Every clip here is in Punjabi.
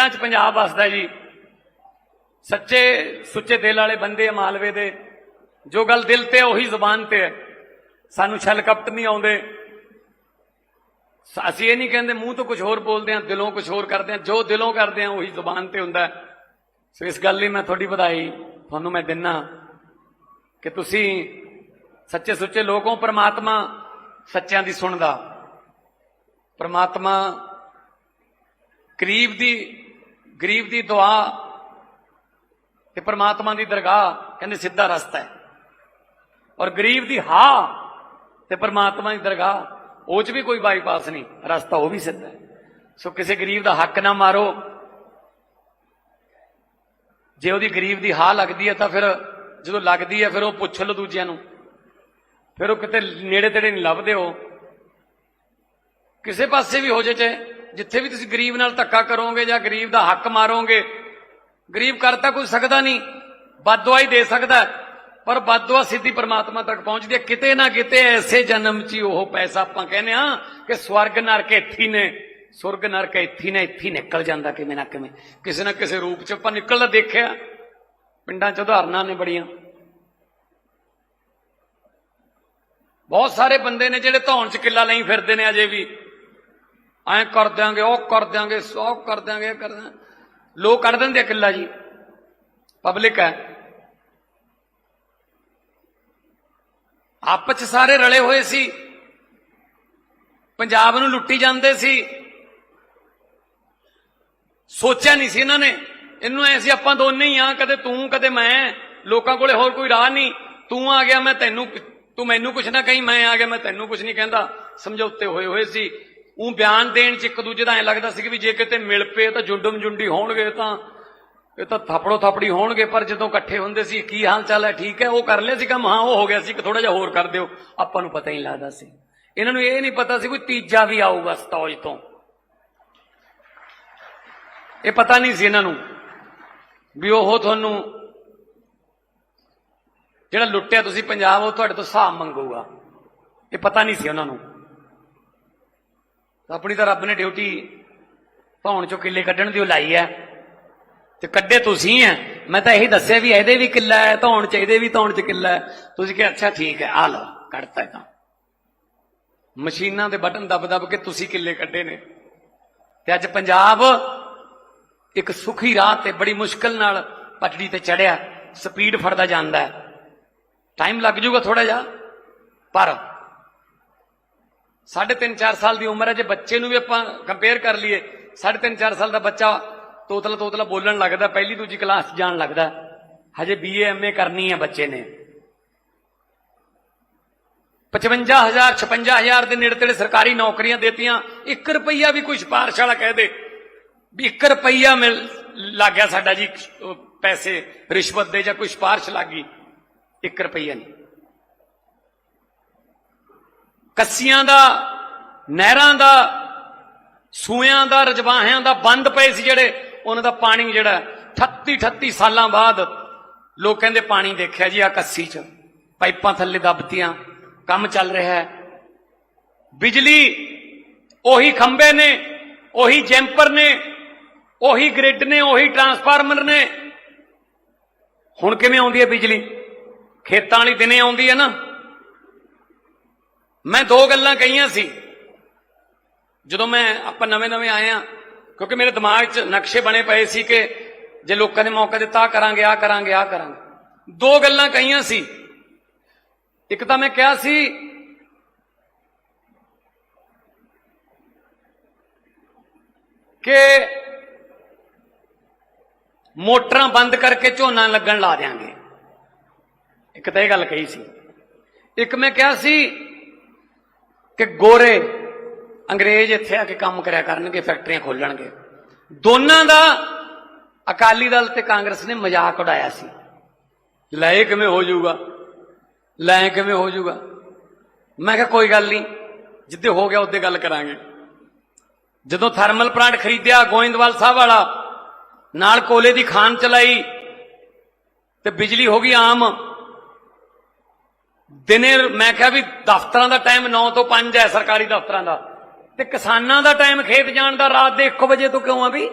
ਪਿੰਡਾਂ 'ਚ ਪੰਜਾਬ ਵਸਦਾ ਜੀ। ਸੱਚੇ ਸੁੱਚੇ ਦਿਲ ਵਾਲੇ ਬੰਦੇ ਆ ਮਾਲਵੇ ਦੇ। ਜੋ ਗੱਲ ਦਿਲ ਤੇ ਆ, ਉਹੀ ਜ਼ੁਬਾਨ ਤੇ ਹੈ ਸਾਨੂੰ ਛਲ ਕਪਟ ਨਹੀਂ ਆਉਂਦੇ। ਅਸੀਂ ਇਹ ਨਹੀਂ ਕਹਿੰਦੇ ਮੂੰਹ ਤੋਂ ਕੁਝ ਹੋਰ ਬੋਲਦੇ ਆ ਦਿਲੋਂ ਕੁਝ ਹੋਰ ਕਰਦੇ ਆ ਜੋ ਦਿਲੋਂ ਕਰਦੇ ਆ ਉਹੀ ਜ਼ੁਬਾਨ ਤੇ ਹੁੰਦਾ ਸੋ ਇਸ ਗੱਲ ਲਈ ਮੈਂ ਤੁਹਾਡੀ ਵਧਾਈ ਤੁਹਾਨੂੰ ਮੈਂ ਦਿੰਨਾ ਕਿ ਤੁਸੀਂ ਸੱਚੇ ਸੁੱਚੇ ਲੋਕੋਂ ਪ੍ਰਮਾਤਮਾ ਸੱਚਿਆਂ ਦੀ ਸੁਣਦਾ। ਪ੍ਰਮਾਤਮਾ ਕਰੀਬ ਦੀ ਗਰੀਬ ਦੀ ਦੁਆ ਤੇ ਪ੍ਰਮਾਤਮਾ ਦੀ ਦਰਗਾਹ ਕਹਿੰਦੇ ਸਿੱਧਾ ਰਸਤਾ ਹੈ। ਔਰ ਗਰੀਬ ਦੀ ਹਾਂ ਤੇ ਪ੍ਰਮਾਤਮਾ ਦੀ ਦਰਗਾਹ, ਉਹ ਚ ਵੀ ਕੋਈ ਬਾਈਪਾਸ ਨਹੀਂ, ਰਸਤਾ ਉਹ ਵੀ ਸਿੱਧਾ ਹੈ। ਸੋ ਕਿਸੇ ਗਰੀਬ ਦਾ ਹੱਕ ਨਾ ਮਾਰੋ। ਜੇ ਉਹਦੀ ਗਰੀਬ ਦੀ ਹਾਂ ਲੱਗਦੀ ਹੈ ਤਾਂ ਫਿਰ ਜਦੋਂ ਲੱਗਦੀ ਹੈ ਫਿਰ ਉਹ ਪੁੱਛ ਲਓ ਦੂਜਿਆਂ ਨੂੰ। ਫਿਰ ਉਹ ਕਿਤੇ ਨੇੜੇ ਤੇੜੇ ਨਹੀਂ ਲੱਭਦੇ ਹੋ ਕਿਸੇ ਪਾਸੇ ਵੀ ਹੋ ਜੇ ਚਾਹੇ ਜਿੱਥੇ ਵੀ ਤੁਸੀਂ ਗਰੀਬ ਨਾਲ ਧੱਕਾ ਕਰੋਗੇ ਜਾਂ ਗਰੀਬ ਦਾ ਹੱਕ ਮਾਰੋਗੇ ਗਰੀਬ ਕਰ ਤਾਂ ਕੋਈ ਸਕਦਾ ਨਹੀਂ ਬਦਦੁਆ ਹੀ ਦੇ ਸਕਦਾ ਹੈ, ਪਰ ਬਦਦੁਆ ਸਿੱਧੀ ਪਰਮਾਤਮਾ ਤੱਕ ਪਹੁੰਚਦੀ ਹੈ ਕਿਤੇ ਨਾ ਕਿਤੇ ਐਸੇ ਜਨਮ 'ਚ ਹੀ ਉਹ ਪੈਸਾ ਆਪਾਂ ਕਹਿੰਦੇ ਆ ਕਿ ਸਵਰਗ ਨਰਕ ਇੱਥੇ ਨੇ ਸੁਰਗ ਨਰਕ ਇੱਥੇ ਹੀ ਨੇ ਇੱਥੇ ਨਿਕਲ ਜਾਂਦਾ ਕਿਵੇਂ ਨਾ ਕਿਵੇਂ। ਕਿਸੇ ਨਾ ਕਿਸੇ ਰੂਪ 'ਚ ਆਪਾਂ ਨਿਕਲਦਾ ਦੇਖਿਆ। ਪਿੰਡਾਂ 'ਚ ਉਦਾਹਰਨਾਂ ਨੇ ਬੜੀਆਂ। ਬਹੁਤ ਸਾਰੇ ਬੰਦੇ ਨੇ ਜਿਹੜੇ ਧੌਣ 'ਚ ਕਿੱਲਾ ਲਈ ਫਿਰਦੇ ਨੇ ਅਜੇ ਵੀ। ਐਂ ਕਰ ਦਿਆਂਗੇ, ਉਹ ਕਰ ਦਿਆਂਗੇ, ਸੌ ਕਰ ਦਿਆਂਗੇ, ਇਹ ਕਰ ਲੋਕ ਕੱਢ ਦਿੰਦੇ ਆ ਕਿੱਲਾ ਜੀ। ਪਬਲਿਕ ਹੈ। ਆਪਸ 'ਚ ਸਾਰੇ ਰਲੇ ਹੋਏ ਸੀ। ਪੰਜਾਬ ਨੂੰ ਲੁੱਟੀ ਜਾਂਦੇ ਸੀ। ਸੋਚਿਆ ਨਹੀਂ ਸੀ ਇਹਨਾਂ ਨੇ। ਇਹਨੂੰ ਐ ਸੀ, ਆਪਾਂ ਦੋਨੇ ਹੀ ਆ, ਕਦੇ ਤੂੰ, ਕਦੇ ਮੈਂ। ਲੋਕਾਂ ਕੋਲੇ ਹੋਰ ਕੋਈ ਰਾਹ ਨਹੀਂ। ਤੂੰ ਆ ਗਿਆ, ਮੈਂ ਤੈਨੂੰ, ਤੂੰ ਮੈਨੂੰ ਕੁਛ ਨਾ ਕਹੀਂ, ਮੈਂ ਆ ਗਿਆ, ਮੈਂ ਤੈਨੂੰ ਕੁਛ ਨਹੀਂ ਕਹਿੰਦਾ। ਸਮਝੌਤੇ ਹੋਏ ਹੋਏ ਸੀ। ਉਹ ਬਿਆਨ ਦੇਣ ਚ ਇੱਕ ਦੂਜੇ ਦਾ ਐ ਲੱਗਦਾ ਸੀ ਕਿ ਵੀ ਜੇ ਕਿਤੇ ਮਿਲ ਪਏ ਤਾਂ ਜੁੰਡਮ ਜੁੰਡੀ ਹੋਣਗੇ ਤਾਂ, ਇਹ ਤਾਂ ਥਾਪੜੋ ਥਾਪੜੀ ਹੋਣਗੇ, ਪਰ ਜਦੋਂ ਇਕੱਠੇ ਹੁੰਦੇ ਸੀ, ਕੀ ਹਾਲ ਚਾਲ ਹੈ? ਠੀਕ ਹੈ, ਉਹ ਕਰ ਲਿਆ ਸੀ ਕੰਮ? ਹਾਂ, ਉਹ ਹੋ ਗਿਆ ਸੀ ਕਿ ਥੋੜਾ ਜਿਹਾ ਹੋਰ ਕਰ ਦਿਓ। ਆਪਾਂ ਨੂੰ ਪਤਾ ਹੀ ਨਹੀਂ ਲੱਗਦਾ ਸੀ। ਇਹਨਾਂ ਨੂੰ ਇਹ ਨਹੀਂ ਪਤਾ ਸੀ ਕੋਈ ਤੀਜਾ ਵੀ ਆਊਗਾ ਸਤੌਜ ਤੋਂ। ਇਹ ਪਤਾ ਨਹੀਂ ਸੀ ਇਹਨਾਂ ਨੂੰ ਵੀ ਉਹ ਤੁਹਾਨੂੰ ਜਿਹੜਾ ਲੁੱਟਿਆ ਤੁਸੀਂ ਪੰਜਾਬ, ਉਹ ਤੁਹਾਡੇ ਤੋਂ ਹਿਸਾਬ ਮੰਗੂਗਾ। ਇਹ ਪਤਾ ਨਹੀਂ ਸੀ ਉਹਨਾਂ ਨੂੰ। ਤਾਂ ਆਪਣੀ ਤਾਂ ਰੱਬ ਨੇ ਡਿਊਟੀ ਧੌਣ ਚੋਂ ਕਿੱਲੇ ਕੱਢਣ ਦੀ ਉਹ ਲਾਈ ਹੈ। ਤੇ ਕੱਢੇ ਤੁਸੀਂ ਹੈ। ਮੈਂ ਤਾਂ ਇਹੀ ਦੱਸਿਆ ਵੀ ਇਹਦੇ ਵੀ ਕਿੱਲਾ ਹੈ, ਧੌਣ ਚ ਇਹਦੇ ਵੀ ਧੌਣ ਚ ਕਿੱਲਾ ਹੈ। ਤੁਸੀਂ ਕਿਹਾ, ਅੱਛਾ, ਠੀਕ ਹੈ, ਆ ਲਓ, ਕੱਢਤਾ ਇਹ ਤਾਂ ਮਸ਼ੀਨਾਂ ਦੇ ਬਟਨ ਦਬ ਦਬ ਕੇ ਤੁਸੀਂ ਕਿੱਲੇ ਕੱਢੇ ਨੇ। ਤੇ ਅੱਜ ਪੰਜਾਬ ਇੱਕ ਸੁਖੀ ਰਾਹ ਤੇ ਬੜੀ ਮੁਸ਼ਕਲ ਨਾਲ ਪਟੜੀ ਤੇ ਚੜਿਆ। ਸਪੀਡ ਫੜਦਾ ਜਾਂਦਾ ਹੈ। ਟਾਈਮ ਲੱਗ ਜੂਗਾ ਥੋੜਾ ਜਿਹਾ, ਪਰ ਸਾਢੇ ਤਿੰਨ 4 ਸਾਲ ਦੀ ਉਮਰ ਹੈ, ਜੇ ਬੱਚੇ ਨੂੰ ਵੀ ਆਪਾਂ ਕੰਪੇਅਰ ਕਰ ਲਈਏ, ਸਾਢੇ ਤਿੰਨ 4 ਸਾਲ ਦਾ ਬੱਚਾ ਤੋਤਲਾ ਤੋਤਲਾ ਬੋਲਣ ਲੱਗਦਾ, ਪਹਿਲੀ ਦੂਜੀ ਕਲਾਸ 'ਚ ਜਾਣ ਲੱਗਦਾ। ਹਜੇ ਬੀਏ ਐਮਏ ਕਰਨੀ ਹੈ ਬੱਚੇ ਨੇ। 55000 56000 ਦੇ ਨੇੜੇ ਤੇੜੇ ਸਰਕਾਰੀ ਨੌਕਰੀਆਂ ਦੇਤੀਆਂ 1 ਰੁਪਈਆ ਵੀ ਕੋਈ ਸਿਫਾਰਿਸ਼ ਵਾਲਾ ਕਹਿ ਦੇ ਵੀ 1 ਰੁਪਈਆ ਮਿਲ ਲੱਗ ਗਿਆ ਸਾਡਾ ਜੀ ਪੈਸੇ ਰਿਸ਼ਵਤ ਦੇ ਜਾਂ ਕੋਈ ਸਿਫਾਰਿਸ਼ ਲੱਗੀ 1 ਰੁਪਈਆ ਨਹੀਂ। ਕੱਸੀਆਂ ਦਾ, ਨਹਿਰਾਂ ਦਾ ਸੂਇਆਂ ਦਾ, ਰਜਵਾਹਿਆਂ ਦਾ ਬੰਦ ਪਏ ਸੀ ਜਿਹੜੇ, ਉਹਨਾਂ ਦਾ ਪਾਣੀ ਜਿਹੜਾ 38 38 ਸਾਲਾਂ ਬਾਅਦ ਲੋਕ ਕਹਿੰਦੇ ਪਾਣੀ ਦੇਖਿਆ ਜੀ ਆ ਕੱਸੀ 'ਚ, ਪਾਈਪਾਂ ਥੱਲੇ ਦੱਬਤੀਆਂ, ਕੰਮ ਚੱਲ ਰਿਹਾ ਹੈ। ਬਿਜਲੀ ਉਹੀ ਖੰਭੇ ਨੇ, ਉਹੀ ਜੈਂਪਰ ਨੇ, ਉਹੀ ਗ੍ਰਿਡ ਨੇ, ਉਹੀ ਟਰਾਂਸਫਾਰਮਰ ਨੇ। ਹੁਣ ਕਿਵੇਂ ਆਉਂਦੀ ਹੈ ਬਿਜਲੀ? ਖੇਤਾਂ ਵਾਲੀ ਦਿਨੇ ਆਉਂਦੀ ਹੈ ਨਾ। ਮੈਂ ਦੋ ਗੱਲਾਂ ਕਹੀਆਂ ਸੀ। ਜਦੋਂ ਮੈਂ ਆਪਾਂ ਨਵੇਂ ਨਵੇਂ ਆਏ ਆ, ਕਿਉਂਕਿ ਮੇਰੇ ਦਿਮਾਗ 'ਚ ਨਕਸ਼ੇ ਬਣੇ ਪਏ ਸੀ ਕਿ ਜੇ ਲੋਕਾਂ ਨੇ ਮੌਕਾ ਦਿੱਤਾ ਆਹ ਕਰਾਂਗੇ ਆ ਕਰਾਂਗੇ ਆ ਕਰਾਂਗੇ। ਦੋ ਗੱਲਾਂ ਕਹੀਆਂ ਸੀ। ਇੱਕ ਤਾਂ ਮੈਂ ਕਿਹਾ ਸੀ, ਕਿ ਮੋਟਰਾਂ ਬੰਦ ਕਰਕੇ ਝੋਨਾ ਲੱਗਣ ਲਾ ਦਿਆਂਗੇ। ਇੱਕ ਤਾਂ ਇਹ ਗੱਲ ਕਹੀ ਸੀ। ਇੱਕ ਮੈਂ ਕਿਹਾ ਸੀ ਕਿ ਗੋਰੇ ਅੰਗਰੇਜ਼ ਇੱਥੇ ਆ ਕੇ ਕੰਮ ਕਰਿਆ ਕਰਨਗੇ, ਫੈਕਟਰੀਆਂ ਖੋਲਣਗੇ। ਦੋਨਾਂ ਦਾ ਅਕਾਲੀ ਦਲ ਤੇ ਕਾਂਗਰਸ ਨੇ ਮਜ਼ਾਕ ਉਡਾਇਆ ਸੀ। ਲੈ ਇਹ ਕਿਵੇਂ ਹੋ ਜਾਊਗਾ? ਲੈ ਕਿਵੇਂ ਹੋ ਜਾਊਗਾ? ਮੈਂ ਕਿਹਾ ਕੋਈ ਗੱਲ ਨਹੀਂ, ਜਿੱਦੇ ਹੋ ਗਿਆ ਉੱਦੇ ਗੱਲ ਕਰਾਂਗੇ। ਜਦੋਂ ਥਰਮਲ ਪਲਾਂਟ ਖਰੀਦਿਆ, ਗੋਇੰਦਵਾਲ ਸਾਹਿਬ ਵਾਲਾ, ਨਾਲ ਕੋਲੇ ਦੀ ਖਾਨ ਚਲਾਈ, ਤੇ ਬਿਜਲੀ ਹੋ ਗਈ ਆਮ। ਦਿਨੇ ਮੈਂ ਕਿਹਾ ਵੀ ਦਫ਼ਤਰਾਂ ਦਾ ਟਾਈਮ 9 ਤੋਂ 5 ਹੈ, ਸਰਕਾਰੀ ਦਫ਼ਤਰਾਂ ਦਾ। ਤੇ ਕਿਸਾਨਾਂ ਦਾ ਟਾਈਮ ਖੇਤ ਜਾਣ ਦਾ ਰਾਤ ਦੇ 1 ਵਜੇ ਤੋਂ ਕਿਉਂ ਆ ਵੀ?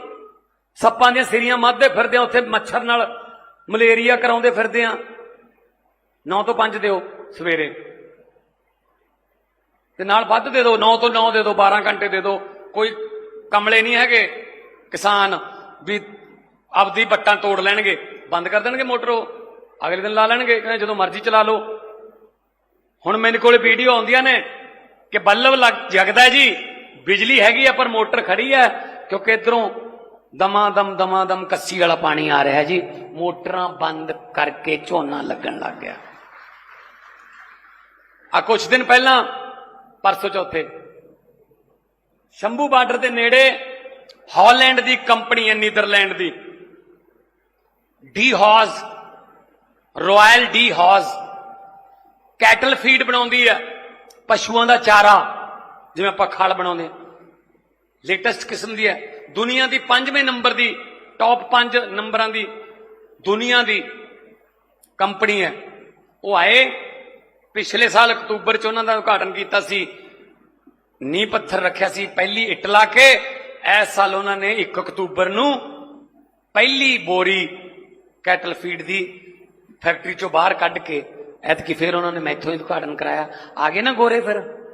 ਸੱਪਾਂ ਦੀਆਂ ਸਿਰੀਆਂ ਮੱਧਦੇ ਫਿਰਦੇ ਆ, ਉੱਥੇ ਮੱਛਰ ਨਾਲ ਮਲੇਰੀਆ ਕਰਾਉਂਦੇ ਫਿਰਦੇ ਆ। 9 ਤੋਂ 5 ਦਿਓ ਸਵੇਰੇ। ਤੇ ਨਾਲ ਵੱਧ ਦੇ ਦਿਓ 9 ਤੋਂ 9 ਦੇ ਦਿਓ 12 ਘੰਟੇ ਦੇ ਦਿਓ। ਕੋਈ ਕਮਲੇ ਨਹੀਂ ਹੈਗੇ ਕਿਸਾਨ ਵੀ ਆਪਦੀ ਬੱਟਾਂ ਤੋੜ ਲੈਣਗੇ। ਬੰਦ ਕਰ ਦੇਣਗੇ ਮੋਟਰ ਉਹ। ਅਗਲੇ ਦਿਨ ਲਾ ਲੈਣਗੇ, ਕਹਿੰਦੇ ਜਦੋਂ ਮਰਜ਼ੀ ਚਲਾ ਲਓ। ਹੁਣ ਮੇਰੇ ਕੋਲੇ ਵੀਡੀਓ ਆਉਂਦੀਆਂ ਨੇ ਕਿ ਬੱਲਬ ਲੱਗ ਜਗਦਾ ਜੀ, ਬਿਜਲੀ ਹੈਗੀ ਆ, ਪਰ ਮੋਟਰ ਖੜੀ ਹੈ, ਕਿਉਂਕਿ ਇਧਰੋਂ ਦਮਾ ਦਮ ਦਮਾ ਦਮ ਕੱਸੀ ਵਾਲਾ ਪਾਣੀ ਆ ਰਿਹਾ ਜੀ, ਮੋਟਰਾਂ ਬੰਦ ਕਰਕੇ ਝੋਨਾ ਲੱਗਣ ਲੱਗ ਗਿਆ। ਆ ਕੁਝ ਦਿਨ ਪਹਿਲਾਂ, ਪਰਸੋਂ ਚੌਥੇ, ਸ਼ੰਭੂ ਬਾਰਡਰ ਦੇ ਨੇੜੇ ਹਾਲੈਂਡ ਦੀ ਕੰਪਨੀ ਹੈ, ਨੀਦਰਲੈਂਡ ਦੀ, De Heus, royal De Heus cattle feed ਬਣਾਉਂਦੀ ਹੈ ਪਸ਼ੂਆਂ ਦਾ ਚਾਰਾ, ਜਿਵੇਂ ਆਪਾਂ ਖਲ ਬਣਾਉਂਦੇ ਲੇਟੈਸਟ ਕਿਸਮ ਦੀ ਹੈ ਦੁਨੀਆ ਦੀ ਪੰਜਵੇਂ ਨੰਬਰ ਦੀ ਟੌਪ 5 ਨੰਬਰਾਂ ਦੀ ਦੁਨੀਆ ਦੀ ਕੰਪਨੀ ਹੈ ਉਹ ਆਏ, ਪਿਛਲੇ ਸਾਲ ਅਕਤੂਬਰ ਚ ਉਹਨਾਂ ਦਾ ਉਦਘਾਟਨ ਕੀਤਾ ਸੀ। ਨੀਂਹ ਪੱਥਰ ਰੱਖਿਆ ਸੀ, ਪਹਿਲੀ ਇੱਟ ਲਾ ਕੇ, ਇਸ ਸਾਲ ਉਹਨਾਂ ਨੇ 1 ਅਕਤੂਬਰ ਨੂੰ ਪਹਿਲੀ ਬੋਰੀ ਕੈਟਲ ਫੀਡ ਦੀ ਫੈਕਟਰੀ ਚੋਂ ਬਾਹਰ ਕੱਢ ਕੇ ਐਤਕੀ ਫਿਰ ਉਹਨਾਂ ਨੇ ਮੈਥੋਂ ਹੀ ਉਦਘਾਟਨ ਕਰਾਇਆ। ਆ ਗਏ ਨਾ ਗੋਰੇ ਫਿਰ।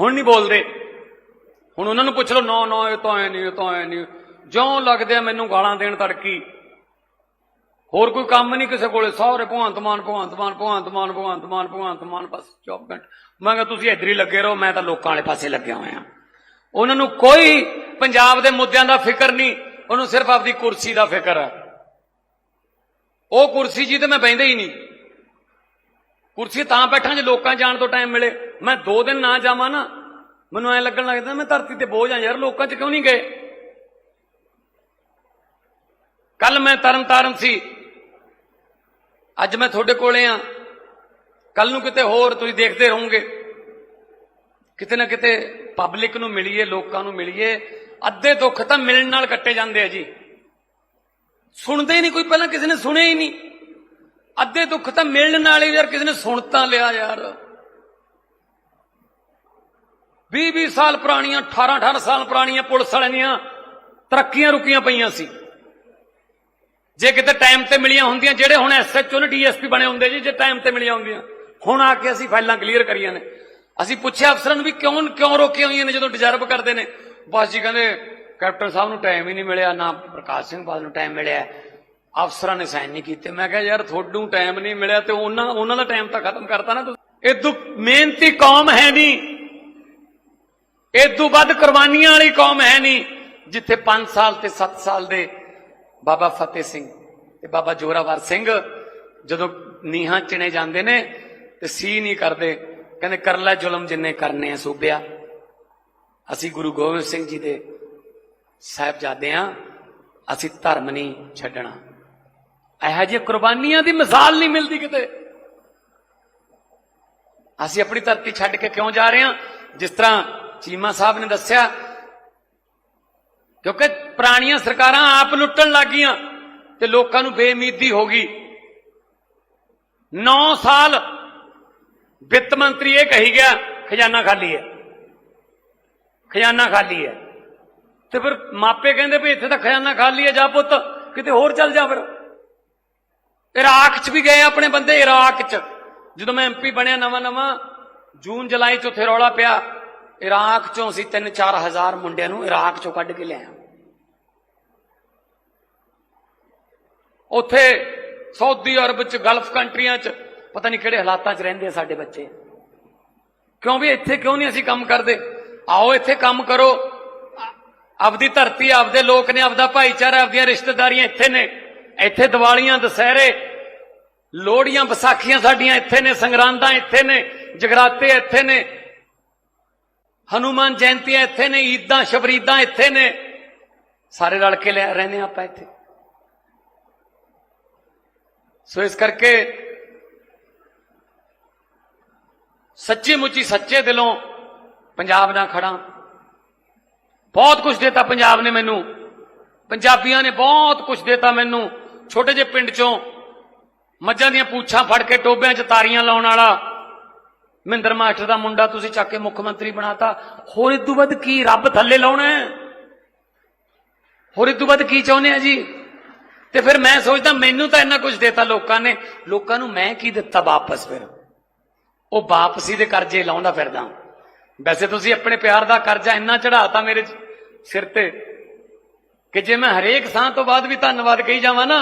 ਹੁਣ ਨਹੀਂ ਬੋਲਦੇ। ਹੁਣ ਉਹਨਾਂ ਨੂੰ ਪੁੱਛ ਲਓ, ਨੋ ਨੋ, ਇਹ ਤਾਂ ਐ ਨਹੀਂ, ਇਹ ਤਾਂ ਐ ਨਹੀਂ। ਜਿਉਂ ਲੱਗਦੇ ਆ ਮੈਨੂੰ ਗਾਲਾਂ ਦੇਣ ਤੜਕੀ। ਹੋਰ ਕੋਈ ਕੰਮ ਨਹੀਂ ਕਿਸੇ ਕੋਲੇ। ਸਾਰੇ ਭਗਵੰਤ ਮਾਨ ਭਗਵੰਤ ਮਾਨ ਭਗਵੰਤ ਮਾਨ ਭਗਵੰਤ ਮਾਨ ਭਗਵੰਤ ਮਾਨ, ਬਸ ਚੁੱਪ ਘੰਟ। ਮੈਂ ਕਿਹਾ, ਤੁਸੀਂ ਇੱਧਰ ਹੀ ਲੱਗੇ ਰਹੋ, ਮੈਂ ਤਾਂ ਲੋਕਾਂ ਵਾਲੇ ਪਾਸੇ ਲੱਗਿਆ ਹੋਇਆ। ਉਹਨਾਂ ਨੂੰ ਕੋਈ ਪੰਜਾਬ ਦੇ ਮੁੱਦਿਆਂ ਦਾ ਫਿਕਰ ਨਹੀਂ। ਉਹਨੂੰ ਸਿਰਫ ਆਪਦੀ ਕੁਰਸੀ ਦਾ ਫਿਕਰ ਹੈ। ਉਹ ਕੁਰਸੀ ਜੀ ਤੇ ਮੈਂ ਬੈਂਦਾ ਹੀ ਨਹੀਂ। ਕੁਰਸੀ ਤਾਂ ਬੈਠਾਂ ਜੇ ਲੋਕਾਂ ਜਾਣ ਤੋਂ ਟਾਈਮ ਮਿਲੇ। ਮੈਂ ਦੋ ਦਿਨ ਨਾ ਜਾਵਾਂ ਨਾ, ਮੈਨੂੰ ਐ ਲੱਗਣ ਲੱਗਦਾ ਮੈਂ ਧਰਤੀ ਤੇ ਬੋਝ ਆ ਯਾਰ, ਲੋਕਾਂ 'ਚ ਕਿਉਂ ਨਹੀਂ ਗਏ? ਕੱਲ ਮੈਂ ਤਰਨ ਤਾਰਨ ਸੀ। ਅੱਜ ਮੈਂ ਤੁਹਾਡੇ ਕੋਲੇ ਆ। ਕੱਲ ਨੂੰ ਕਿਤੇ ਹੋਰ ਤੁਸੀਂ ਦੇਖਦੇ ਰਹੋਗੇ। ਕਿਤੇ ਨਾ ਕਿਤੇ ਪਬਲਿਕ ਨੂੰ ਮਿਲੀਏ, ਲੋਕਾਂ ਨੂੰ ਮਿਲੀਏ। ਅੱਧੇ ਦੁੱਖ ਤਾਂ ਮਿਲਣ ਨਾਲ ਕੱਟੇ ਜਾਂਦੇ ਆ ਜੀ। ਸੁਣਦੇ ਹੀ ਨਹੀਂ, ਕੋਈ ਪਹਿਲਾਂ ਕਿਸੇ ਨੇ ਸੁਣਿਆ ਹੀ ਨਹੀਂ। ਅੱਧੇ ਦੁੱਖ ਤਾਂ ਮਿਲਣ ਨਾਲ ਹੀ ਯਾਰ, ਕਿਸੇ ਨੇ ਸੁਣ ਤਾਂ ਲਿਆ ਯਾਰ। 20 20 ਸਾਲ ਪੁਰਾਣੀਆਂ 18 18 ਸਾਲ ਪੁਰਾਣੀਆਂ ਪੁਲਿਸ ਵਾਲਿਆਂ ਦੀਆਂ ਤਰੱਕੀਆਂ ਰੁਕੀਆਂ ਪਈਆਂ ਸੀ। ਜੇ ਕਿਤੇ ਟਾਈਮ ਤੇ ਮਿਲੀਆਂ ਹੁੰਦੀਆਂ, ਜਿਹੜੇ ਹੁਣ ਐਸਐਚਓ ਨੇ ਡੀਐਸਪੀ ਬਣੇ ਹੁੰਦੇ ਜੀ, ਜੇ ਟਾਈਮ ਤੇ ਮਿਲੀਆਂ ਹੁੰਦੀਆਂ। ਹੁਣ ਆ ਕੇ ਅਸੀਂ ਫਾਈਲਾਂ ਕਲੀਅਰ ਕਰੀਆਂ ਨੇ। ਅਸੀਂ ਪੁੱਛਿਆ ਅਫਸਰਾਂ ਨੂੰ ਵੀ ਕਿਉਂ ਕਿਉਂ ਰੋਕੀਆਂ ਹੋਈਆਂ ਨੇ ਜਦੋਂ ਡਿਜ਼ਰਵ ਕਰਦੇ ਨੇ। ਬਸ ਜੀ ਕਹਿੰਦੇ ਕੈਪਟਨ ਸਾਹਿਬ ਨੂੰ ਟਾਈਮ ਹੀ ਨਹੀਂ ਮਿਲਿਆ, ਨਾ ਪ੍ਰਕਾਸ਼ ਸਿੰਘ ਬਾਦਲ ਨੂੰ ਟਾਈਮ ਮਿਲਿਆ। ਅਫਸਰਾਂ ਨੇ ਸਾਈਨ ਨਹੀਂ ਕੀਤੇ। ਮੈਂ ਕਿਹਾ, ਯਾਰ ਤੁਹਾਨੂੰ ਟਾਈਮ ਨਹੀਂ ਮਿਲਿਆ ਤੇ ਉਹਨਾਂ ਉਹਨਾਂ ਦਾ ਟਾਈਮ ਤਾਂ ਖਤਮ ਕਰਤਾ ਨਾ ਤੁਸੀਂ। ਇਦੋਂ ਮਿਹਨਤੀ ਕੌਮ ਹੈ ਨਹੀਂ। ਤੋਂ ਵੱਧ ਕੁਰਬਾਨੀਆਂ ਵਾਲੀ ਕੌਮ ਹੈ ਨਹੀਂ, ਜਿੱਥੇ 5 ਸਾਲ ਤੇ 7 ਸਾਲ ਦੇ ਬਾਬਾ ਫਤਿਹ ਸਿੰਘ ਤੇ ਬਾਬਾ ਜੋਰਾਵਰ ਸਿੰਘ ਜਦੋਂ ਨੀਹਾਂ ਚਿਣੇ ਜਾਂਦੇ ਨੇ ਤੇ ਸੀ ਨਹੀਂ ਕਰਦੇ, ਕਹਿੰਦੇ, ਕਰ ਲੈ ਜ਼ੁਲਮ ਜਿੰਨੇ ਕਰਨੇ ਆ ਸੂਬਿਆ ਅਸੀਂ ਗੁਰੂ ਗੋਬਿੰਦ ਸਿੰਘ ਜੀ ਦੇ ਸਾਹਿਬਜ਼ਾਦੇ ਆ ਅਸੀਂ ਧਰਮ ਨਹੀਂ ਛੱਡਣਾ। ਇਹੋ ਜਿਹੀ ਕੁਰਬਾਨੀਆਂ ਦੀ ਮਿਸਾਲ ਨਹੀਂ ਮਿਲਦੀ ਕਿਤੇ। ਅਸੀਂ ਆਪਣੀ ਧਰਤੀ ਛੱਡ ਕੇ ਕਿਉਂ ਜਾ ਰਹੇ ਹਾਂ? ਜਿਸ ਤਰ੍ਹਾਂ ਚੀਮਾ ਸਾਹਿਬ ਨੇ ਦੱਸਿਆ, ਕਿਉਂਕਿ ਪੁਰਾਣੀਆਂ ਸਰਕਾਰਾਂ ਆਪ ਲੁੱਟਣ ਲੱਗੀਆਂ ਤੇ ਲੋਕਾਂ ਨੂੰ ਬੇਮੀਦੀ ਹੋ ਗਈ। 9 ਸਾਲ ਵਿੱਤ ਮੰਤਰੀ ਇਹ ਕਹੀ ਗਿਆ, ਖਜ਼ਾਨਾ ਖਾਲੀ ਹੈ। ਖਜ਼ਾਨਾ ਖਾਲੀ ਹੈ। ਤੇ ਫਿਰ ਮਾਪੇ ਕਹਿੰਦੇ ਵੀ ਇੱਥੇ ਤਾਂ ਖਜ਼ਾਨਾ ਖਾਲੀ ਹੈ, ਜਾ ਪੁੱਤ, ਕਿਤੇ ਹੋਰ ਚੱਲ ਜਾ ਫਿਰ। ਇਰਾਕ 'ਚ ਵੀ ਗਏ ਆਪਣੇ ਬੰਦੇ, ਇਰਾਕ 'ਚ। ਜਦੋਂ ਮੈਂ ਐਮਪੀ ਬਣਿਆ ਨਵਾਂ ਨਵਾਂ, ਜੂਨ, ਜੁਲਾਈ 'ਚ ਉੱਥੇ ਰੌਲਾ ਪਿਆ। ਇਰਾਕ 'ਚੋਂ ਅਸੀਂ 3-4 ਹਜ਼ਾਰ ਮੁੰਡਿਆਂ ਨੂੰ ਇਰਾਕ 'ਚੋਂ ਕੱਢ ਕੇ ਲਿਆਇਆ ਉੱਥੇ ਸਾਊਦੀ ਅਰਬ 'ਚ, ਗਲਫ ਕੰਟਰੀਆਂ 'ਚ, ਪਤਾ ਨਹੀਂ ਕਿਹੜੇ ਹਾਲਾਤਾਂ 'ਚ ਰਹਿੰਦੇ ਆ ਸਾਡੇ ਬੱਚੇ। ਕਿਉਂ ਵੀ ਇੱਥੇ ਕਿਉਂ ਨਹੀਂ ਅਸੀਂ ਕੰਮ ਕਰਦੇ? ਆਓ ਇੱਥੇ ਕੰਮ ਕਰੋ। ਆਪਦੀ ਧਰਤੀ ਆਪਦੇ ਲੋਕ ਨੇ, ਆਪਦਾ ਭਾਈਚਾਰਾ, ਆਪਦੀਆਂ ਰਿਸ਼ਤੇਦਾਰੀਆਂ ਇੱਥੇ ਨੇ। ਇੱਥੇ ਦੀਵਾਲੀਆਂ, ਦੁਸਹਿਰੇ, ਲੋਹੜੀਆਂ, ਵਿਸਾਖੀਆਂ ਸਾਡੀਆਂ ਇੱਥੇ ਨੇ, ਸੰਗਰਾਂਦਾਂ ਇੱਥੇ ਨੇ, ਜਗਰਾਤੇ ਇੱਥੇ ਨੇ, ਹਨੂਮਾਨ ਜਯੰਤੀਆਂ ਇੱਥੇ ਨੇ, ਈਦਾਂ, ਸ਼ਬਰੀਦਾਂ ਇੱਥੇ ਨੇ। ਸਾਰੇ ਰਲ ਕੇ ਲੈ ਰਹੇ ਰਹਿੰਦੇ ਆਪਾਂ ਇੱਥੇ। ਸੋ ਇਸ ਕਰਕੇ ਸੱਚੀ ਮੁੱਚੀ ਸੱਚੇ ਦਿਲੋਂ ਪੰਜਾਬ ਨਾਲ ਖੜਾ ਬਹੁਤ ਕੁਝ ਦਿੱਤਾ ਪੰਜਾਬ ਨੇ ਮੈਨੂੰ। ਪੰਜਾਬੀਆਂ ਨੇ ਬਹੁਤ ਕੁਝ ਦਿੱਤਾ ਮੈਨੂੰ। ਛੋਟੇ ਜਿਹੇ ਪਿੰਡ ਚੋਂ ਮੱਝਾਂ ਦੀਆਂ ਪੂਛਾਂ ਫੜ ਕੇ ਟੋਬਿਆਂ 'ਚ ਤਾਰੀਆਂ ਲਾਉਣ ਵਾਲਾ ਮਹਿੰਦਰ ਮਾਸਟਰ ਦਾ ਮੁੰਡਾ ਤੁਸੀਂ ਚੱਕ ਕੇ ਮੁੱਖ ਮੰਤਰੀ ਬਣਾਤਾ। ਹੋਰ ਇਦੋਂ ਵੱਧ ਕੀ ਰੱਬ ਥੱਲੇ ਲਾਉਣਾ ਹੋਰ ਇਸ ਤੋਂ ਬਾਅਦ ਕੀ ਚਾਹੁੰਦੇ ਆ ਜੀ? ਤੇ ਫਿਰ ਮੈਂ ਸੋਚਦਾ ਮੈਨੂੰ ਤਾਂ ਇੰਨਾ ਕੁਝ ਦਿੱਤਾ ਲੋਕਾਂ ਨੇ। ਲੋਕਾਂ ਨੂੰ ਮੈਂ ਕੀ ਦਿੱਤਾ ਵਾਪਸ ਫਿਰ? ਉਹ ਵਾਪਸੀ ਦੇ ਕਰਜ਼ੇ ਲਾਉਂਦਾ ਫਿਰਦਾ। ਵੈਸੇ ਤੁਸੀਂ ਆਪਣੇ ਪਿਆਰ ਦਾ ਕਰਜ਼ਾ ਇੰਨਾ ਚੜਾਤਾ ਮੇਰੇ 'ਚ। ਸਿਰ ਤੇ, ਕਿ ਜੇ ਮੈਂ ਹਰੇਕ ਸਾਹ ਤੋਂ ਬਾਅਦ ਵੀ ਧੰਨਵਾਦ ਕਹੀ ਜਾਵਾਂ ਨਾ,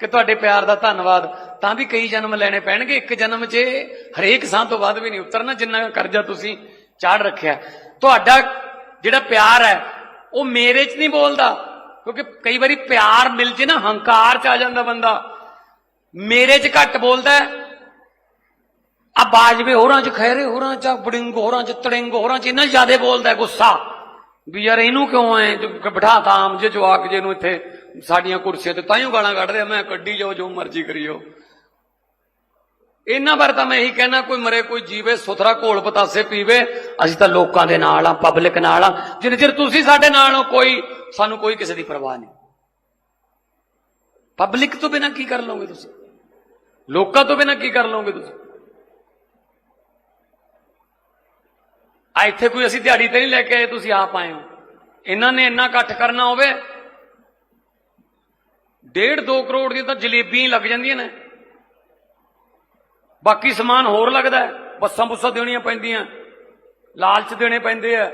ਕਿ ਤੁਹਾਡੇ ਪਿਆਰ ਦਾ ਧੰਨਵਾਦ, ਤਾਂ ਵੀ ਕਈ ਜਨਮ ਲੈਣੇ ਪੈਣਗੇ। ਇੱਕ ਜਨਮ 'ਚ ਹਰੇਕ ਸਾਹ ਤੋਂ ਬਾਅਦ ਵੀ ਨਹੀਂ ਉਤਰਨਾ, ਜਿੰਨਾ ਕਰਜ਼ਾ ਤੁਸੀਂ ਚਾੜ ਰੱਖਿਆ। ਤੁਹਾਡਾ ਜਿਹੜਾ ਪਿਆਰ ਹੈ, ਉਹ ਮੇਰੇ 'ਚ ਨਹੀਂ ਬੋਲਦਾ, ਕਿਉਂਕਿ ਕਈ ਵਾਰੀ ਪਿਆਰ ਮਿਲ ਜੇ ਨਾ, ਹੰਕਾਰ 'ਚ ਆ ਜਾਂਦਾ ਬੰਦਾ। ਮੇਰੇ 'ਚ ਘੱਟ ਬੋਲਦਾ ਆ ਬਾਜਵੇ ਹੋਰਾਂ 'ਚ ਖੈਰੇ ਹੋਰਾਂ 'ਚ, ਬੜਿੰਗ ਹੋਰਾਂ 'ਚ, ਤੜਿੰਗ ਹੋਰਾਂ 'ਚ, ਇੰਨਾ ਜ਼ਿਆਦਾ ਬੋਲਦਾ ਗੁੱਸਾ। ਵੀ ਯਾਰ ਇਹਨੂੰ ਕਿਉਂ ਐ ਬਿਠਾਤਾ ਆਮ ਜੇ ਜਵਾਕ ਜੇ ਨੂੰ ਇੱਥੇ ਸਾਡੀਆਂ ਕੁਰਸੀਆਂ ਤੇ ਤਾਈਓ ਗਾਲਾਂ ਕੱਢਦੇ ਆ ਮੈਂ ਕੱਢੀ ਜਾਓ, ਜੋ ਮਰਜ਼ੀ ਕਰੀਓ। ਇਹਨਾਂ ਬਾਰੇ ਤਾਂ ਮੈਂ ਇਹੀ ਕਹਿਣਾ, ਕੋਈ ਮਰੇ, ਕੋਈ ਜੀਵੇ, ਸੁਥਰਾ ਘੋਲ ਪਤਾਸੇ ਪੀਵੇ। ਅਸੀਂ ਤਾਂ ਲੋਕਾਂ ਦੇ ਨਾਲ ਆ ਪਬਲਿਕ ਨਾਲ ਆ। ਜਿੰਨੇ ਚਿਰ ਤੁਸੀਂ ਸਾਡੇ ਨਾਲ ਹੋ, ਕੋਈ, ਸਾਨੂੰ ਕੋਈ ਕਿਸੇ ਦੀ ਪਰਵਾਹ ਨਹੀਂ। ਪਬਲਿਕ ਤੋਂ ਬਿਨਾ ਕੀ ਕਰ ਲਓਗੇ ਤੁਸੀਂ? ਲੋਕਾਂ ਤੋਂ ਬਿਨਾ ਕੀ ਕਰ ਲਓਗੇ ਤੁਸੀਂ? ਆ ਇੱਥੇ ਕੋਈ ਅਸੀਂ ਦਿਹਾੜੀ ਤੇ ਨਹੀਂ ਲੈ ਕੇ ਆਏ, ਤੁਸੀਂ ਆਪ ਆਏ ਹੋ। ਇਹਨਾਂ ਨੇ ਇੰਨਾ ਇਕੱਠ ਕਰਨਾ ਹੋਵੇ, ਡੇਢ 2 ਕਰੋੜ ਦੀਆਂ ਤਾਂ ਜਲੇਬੀਆਂ ਹੀ ਲੱਗ ਜਾਂਦੀਆਂ ਨੇ। ਬਾਕੀ ਸਮਾਨ ਹੋਰ ਲੱਗਦਾ ਬੱਸਾਂ ਬੁੱਸਾਂ ਦੇਣੀਆਂ ਪੈਂਦੀਆਂ, ਲਾਲਚ ਦੇਣੇ ਪੈਂਦੇ ਆ।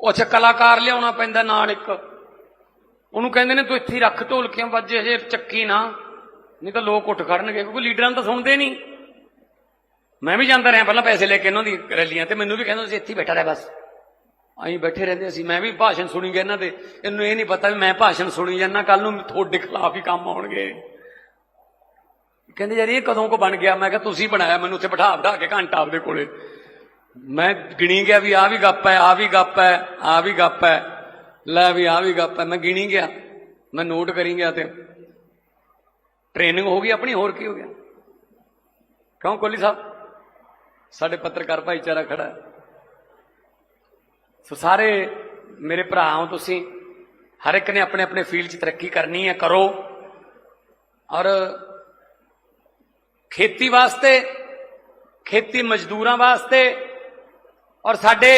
ਉਹ ਅੱਛਾ ਕਲਾਕਾਰ ਲਿਆਉਣਾ ਪੈਂਦਾ ਨਾਲ ਇੱਕ। ਉਹਨੂੰ ਕਹਿੰਦੇ ਨੇ, ਤੂੰ ਇੱਥੇ ਰੱਖ ਢੋਲਕੀਆਂ ਵੱਜੇ ਹਜੇ, ਚੱਕੀ ਨਾ। ਨਹੀਂ ਤਾਂ ਲੋਕ ਉੱਠ ਖੜਨਗੇ, ਕਿਉਂਕਿ ਲੀਡਰਾਂ ਨੂੰ ਤਾਂ ਸੁਣਦੇ ਨਹੀਂ। ਮੈਂ ਵੀ ਜਾਂਦਾ ਰਿਹਾ ਪਹਿਲਾਂ ਪੈਸੇ ਲੈ ਕੇ ਇਹਨਾਂ ਦੀ ਰੈਲੀਆਂ ਤੇ ਮੈਨੂੰ ਵੀ ਕਹਿੰਦੇ ਸੀ, ਇੱਥੇ ਬੈਠਾ ਰਹਿ ਬਸ। ਅਸੀਂ ਬੈਠੇ ਰਹਿੰਦੇ ਸੀ, ਮੈਂ ਵੀ ਭਾਸ਼ਣ ਸੁਣੀ ਗਿਆ ਇਹਨਾਂ ਦੇ। ਇਹਨੂੰ ਇਹ ਨਹੀਂ ਪਤਾ ਵੀ ਮੈਂ ਭਾਸ਼ਣ ਸੁਣੀ ਜਾਂਦਾ ਕੱਲ ਨੂੰ ਤੁਹਾਡੇ ਖਿਲਾਫ ਹੀ ਕੰਮ ਆਉਣਗੇ। ਕਹਿੰਦੇ ਯਾਰ ਇਹ ਕਦੋਂ ਕੋ ਬਣ ਗਿਆ? ਮੈਂ ਕਿਹਾ ਤੁਸੀਂ ਬਣਾਇਆ, ਮੈਨੂੰ ਉੱਥੇ ਬਿਠਾ ਬਿਠਾ ਕੇ ਘੰਟਾ ਆਪਦੇ ਕੋਲੇ। ਮੈਂ ਗਿਣੀ ਗਿਆ ਵੀ ਆ ਵੀ ਗੱਪ ਹੈ ਆ ਵੀ ਗੱਪ ਹੈ ਆ ਵੀ ਗੱਪ ਹੈ। ਲੈ ਵੀ ਆ ਵੀ ਗੱਪ ਹੈ, ਮੈਂ ਗਿਣੀ ਗਿਆ। ਮੈਂ ਨੋਟ ਕਰੀ ਗਿਆ ਤੇ। ਟ੍ਰੇਨਿੰਗ ਹੋ ਗਈ ਆਪਣੀ, ਹੋਰ ਕੀ ਹੋ ਗਿਆ? ਕਿਉਂ ਕੋਲੀ ਸਾਹਿਬ? ਸਾਡੇ ਪੱਤਰਕਾਰ ਭਾਈਚਾਰਾ ਖੜਾ ਸੋ ਸਾਰੇ ਮੇਰੇ ਭਰਾ ਹੋ ਤੁਸੀਂ, ਹਰ ਇੱਕ ਨੇ ਆਪਣੇ ਆਪਣੇ ਫੀਲਡ 'ਚ ਤਰੱਕੀ ਕਰਨੀ ਹੈ, ਕਰੋ। ਔਰ ਖੇਤੀ ਵਾਸਤੇ, ਖੇਤੀ ਮਜ਼ਦੂਰਾਂ ਵਾਸਤੇ ਔਰ ਸਾਡੇ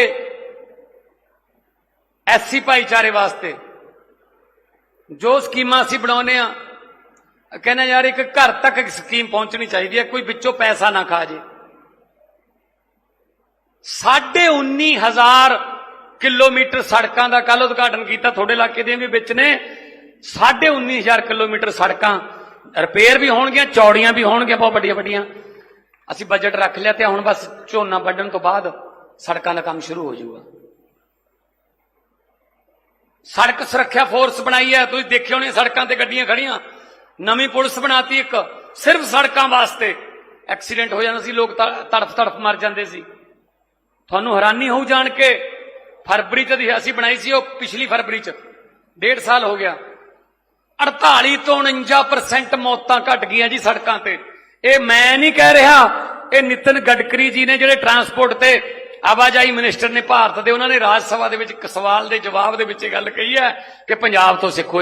ਐਸਸੀ ਭਾਈਚਾਰੇ ਵਾਸਤੇ ਜੋ ਸਕੀਮਾਂ ਅਸੀਂ ਬਣਾਉਨੇ ਆ ਕਹਿੰਦਾ ਯਾਰ ਇੱਕ ਘਰ ਤੱਕ ਇੱਕ ਸਕੀਮ ਪਹੁੰਚਣੀ ਚਾਹੀਦੀ ਹੈ, ਕੋਈ ਵਿੱਚੋਂ ਪੈਸਾ ਨਾ ਖਾ ਜੇ। 19000 ਕਿਲੋਮੀਟਰ ਸੜਕਾਂ ਦਾ ਕੱਲ ਉਦਘਾਟਨ ਕੀਤਾ, ਤੁਹਾਡੇ ਇਲਾਕੇ ਦੀਆਂ ਵੀ ਵਿੱਚ ਨੇ। ਸਾਢੇ 19000 ਕਿਲੋਮੀਟਰ ਸੜਕਾਂ, ਰਿਪੇਅਰ ਵੀ ਹੋਣਗੀਆਂ, ਚੌੜੀਆਂ ਵੀ ਹੋਣਗੀਆਂ, ਬਹੁਤ ਵੱਡੀਆਂ ਵੱਡੀਆਂ। ਅਸੀਂ ਬਜਟ ਰੱਖ ਲਿਆ ਤੇ ਹੁਣ ਬਸ ਝੋਨਾ ਵੱਢਣ ਤੋਂ ਬਾਅਦ ਸੜਕਾਂ ਦਾ ਕੰਮ ਸ਼ੁਰੂ ਹੋ ਜਾਊਗਾ। ਸੜਕ ਸੁਰੱਖਿਆ ਫੋਰਸ ਬਣਾਈ ਹੈ, ਤੁਸੀਂ ਦੇਖਿਓ ਹੋਣੇ ਸੜਕਾਂ ਤੇ ਗੱਡੀਆਂ ਖੜੀਆਂ। ਨਵੀਂ ਪੁਲਿਸ ਬਣਾਤੀ ਇੱਕ, ਸਿਰਫ ਸੜਕਾਂ ਵਾਸਤੇ। ਐਕਸੀਡੈਂਟ ਹੋ ਜਾਂਦਾ ਸੀ, ਲੋਕ ਤ- ਤੜਫ ਤੜਫ ਮਰ ਜਾਂਦੇ ਸੀ। ਤੁਹਾਨੂੰ ਹੈਰਾਨੀ ਹੋਊ ਜਾਣ ਕੇ, ਫਰਵਰੀ ਚ ਅਸੀਂ ਬਣਾਈ ਸੀ ਉਹ ਪਿਛਲੀ ਫਰਵਰੀ ਚ, ਡੇਢ ਸਾਲ ਹੋ ਗਿਆ। 48 ਤੋਂ 49% ਮੌਤਾਂ ਘਟ ਗਈਆਂ ਜੀ ਸੜਕਾਂ ਤੇ। ਇਹ ਮੈਂ ਨਹੀਂ ਕਹਿ ਰਿਹਾ, ਇਹ ਨਿਤਨ ਗਡਕਰੀ ਜੀ ਨੇ ਜਿਹੜੇ ਟਰਾਂਸਪੋਰਟ ਤੇ ਆਵਾਜਾਈ ਮਿਨਿਸਟਰ ਨੇ ਭਾਰਤ ਦੇ, ਉਹਨਾਂ ਨੇ ਰਾਜ ਸਭਾ ਦੇ ਵਿੱਚ ਇੱਕ ਸਵਾਲ ਦੇ ਜਵਾਬ ਦੇ ਵਿੱਚ ਇਹ ਗੱਲ ਕਹੀ ਹੈ ਕਿ ਪੰਜਾਬ ਤੋਂ ਸਿੱਖੋ